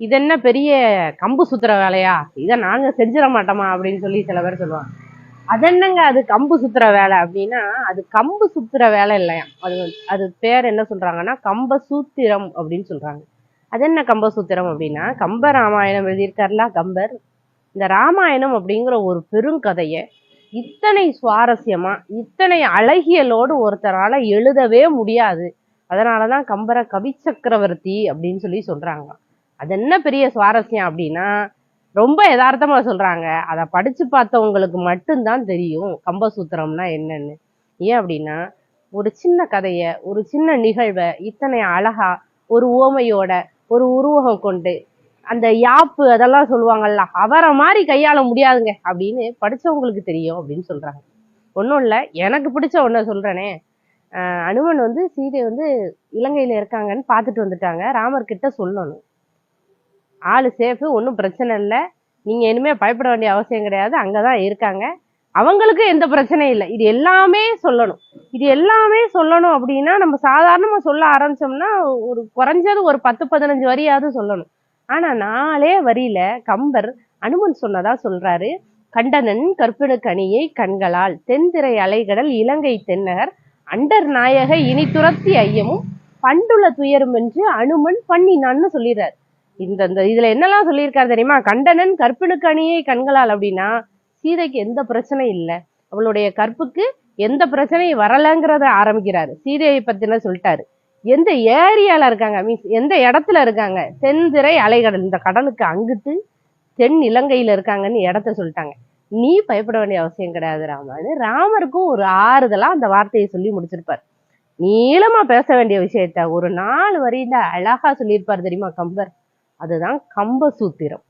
இது என்ன பெரிய கம்பு சுத்துற வேலையா? இதை நாங்க செஞ்சிட மாட்டோமா? அப்படின்னு சொல்லி சில பேர் சொல்லுவாங்க. அது என்னங்க அது கம்பு சுத்துற வேலை அப்படின்னா அது கம்பு சுத்துற வேலை இல்லையா? அது அது பேர் என்ன சொல்றாங்கன்னா கம்ப சூத்திரம் அப்படின்னு சொல்றாங்க. அது என்ன கம்ப சூத்திரம் அப்படின்னா கம்ப ராமாயணம் எழுதியிருக்காருல கம்பர். இந்த ராமாயணம் அப்படிங்கிற ஒரு பெருங்கதையை இத்தனை சுவாரஸ்யமா இத்தனை அழகியலோடு ஒருத்தரால எழுதவே முடியாது. அதனாலதான் கம்பரை கவி சக்கரவர்த்தி அப்படின்னு சொல்லி சொல்றாங்க அது என்ன பெரிய சுவாரஸ்யம் அப்படின்னா ரொம்ப யதார்த்தமா சொல்றாங்க. அதை படிச்சு பார்த்தவங்களுக்கு மட்டும்தான் தெரியும் கம்பசூத்திரம்னா என்னன்னு. ஏன் அப்படின்னா ஒரு சின்ன கதையை ஒரு சின்ன நிகழ்வை இத்தனை அழகா ஒரு ஓமையோட ஒரு உருவகம் கொண்டு அந்த யாப்பு அதெல்லாம் சொல்லுவாங்கல்ல அவரை மாதிரி கையாள முடியாதுங்க அப்படின்னு படித்தவங்களுக்கு தெரியும் அப்படின்னு சொல்றாங்க. ஒன்றும் இல்லை எனக்கு பிடிச்ச ஒன்றை சொல்றேனே. அனுமன் வந்து சீதை வந்து இலங்கையில் இருக்காங்கன்னு பார்த்துட்டு வந்துட்டாங்க. ராமர் கிட்ட சொல்லணும். ஆளு சேஃபு ஒன்றும் பிரச்சனை இல்லை. நீங்க இனிமே பயப்பட வேண்டிய அவசியம் கிடையாது. அங்கதான் இருக்காங்க. அவங்களுக்கு எந்த பிரச்சனையும் இல்லை. இது எல்லாமே சொல்லணும். இது எல்லாமே சொல்லணும் அப்படின்னா நம்ம சாதாரணமா சொல்ல ஆரம்பிச்சோம்னா ஒரு குறைஞ்சது ஒரு பத்து பதினஞ்சு வரியாவது சொல்லணும். ஆனா நாலே வரியில கம்பர் அனுமன் சொன்னதா சொல்றாரு. கண்டனன் கற்பிணுக்கணியை கண்களால் தென்திரை அலைகடல் இலங்கை தென்னகர் அண்டர் நாயக இனி துரத்தி ஐயமும் பண்டுள்ள துயரும் என்று அனுமன் பண்ணினான்னு சொல்லிடுறாரு. இந்த இந்த இதுல என்னெல்லாம் சொல்லியிருக்காரு தெரியுமா? கண்டனன் கற்பனுக்கு அணியை கண்களால் அப்படின்னா சீதைக்கு எந்த பிரச்சனையும் இல்லை. அவளுடைய கற்புக்கு எந்த பிரச்சனையும் வரலங்கிறத ஆரம்பிக்கிறாரு. சீதையை பத்தின சொல்லிட்டாரு? எந்த ஏரியால இருக்காங்க? மீன்ஸ் எந்த இடத்துல இருக்காங்க? தென்திரை அலைகடல் இந்த கடலுக்கு அங்கிட்டு தென் இலங்கையில இருக்காங்கன்னு இடத்த சொல்லிட்டாங்க. நீ பயப்பட வேண்டிய அவசியம் கிடையாது ராமனு ராமருக்கும் ஒரு ஆறுதலா அந்த வார்த்தையை சொல்லி முடிச்சிருப்பார். நீளமா பேச வேண்டிய விஷயத்த ஒரு நாலு வரியில அழகா சொல்லியிருப்பார் தெரியுமா கம்பர்? அதுதான் கம்ப சூத்திரம்